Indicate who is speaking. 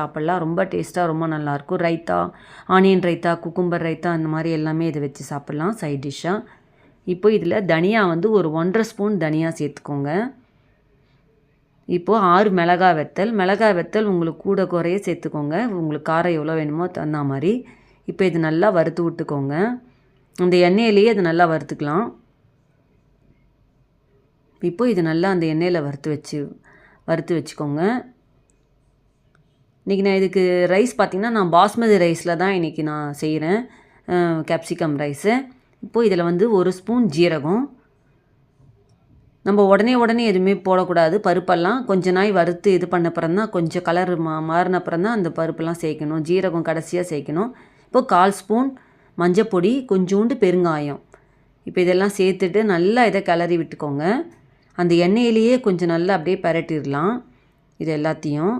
Speaker 1: சாப்பிட்லாம் ரொம்ப டேஸ்ட்டாக ரொம்ப நல்லாயிருக்கும் ரைத்தா ஆனியன் ரைத்தா குக்கும்பர் ரைத்தா அந்த மாதிரி எல்லாமே இதை வச்சு சாப்பிட்லாம். சைட் டிஷ்ஷாக இப்போ இதில் தனியா வந்து ஒரு ஒன்றரை ஸ்பூன் தனியா சேர்த்துக்கோங்க. இப்போது ஆறு மிளகா வெத்தல். மிளகா வெத்தல் உங்களுக்கு கூட குறைய சேர்த்துக்கோங்க. உங்களுக்கு காரம் எவ்வளோ வேணுமோ தந்த மாதிரி. இப்போ இது நல்லா வறுத்து விட்டுக்கோங்க. அந்த எண்ணெயிலேயே இது நல்லா வறுத்துக்கலாம். இப்போது இது நல்லா அந்த எண்ணெயில் வறுத்து வச்சு வறுத்து வச்சுக்கோங்க. இன்றைக்கி நான் இதுக்கு ரைஸ் பார்த்திங்கன்னா நான் பாஸ்மதி ரைஸில் தான் இன்றைக்கி நான் செய்கிறேன் கேப்சிகம் ரைஸு இப்போது இதில் வந்து ஒரு ஸ்பூன் ஜீரகம். நம்ம உடனே உடனே எதுவுமே போடக்கூடாது. பருப்பெல்லாம் கொஞ்ச நாய் வறுத்து இது பண்ண அப்புறம் தான் கொஞ்சம் கலர் மா மாறின அப்புறம் தான் அந்த பருப்பெல்லாம் சேர்க்கணும். ஜீரகம் கடைசியாக சேர்க்கணும். இப்போது கால் ஸ்பூன் மஞ்சப்பொடி கொஞ்சோண்டு பெருங்காயம். இப்போ இதெல்லாம் சேர்த்துட்டு நல்லா இதை கிளறி விட்டுக்கோங்க. அந்த எண்ணெயிலேயே கொஞ்சம் நல்லா அப்படியே பரட்டிடலாம். இது எல்லாத்தையும்.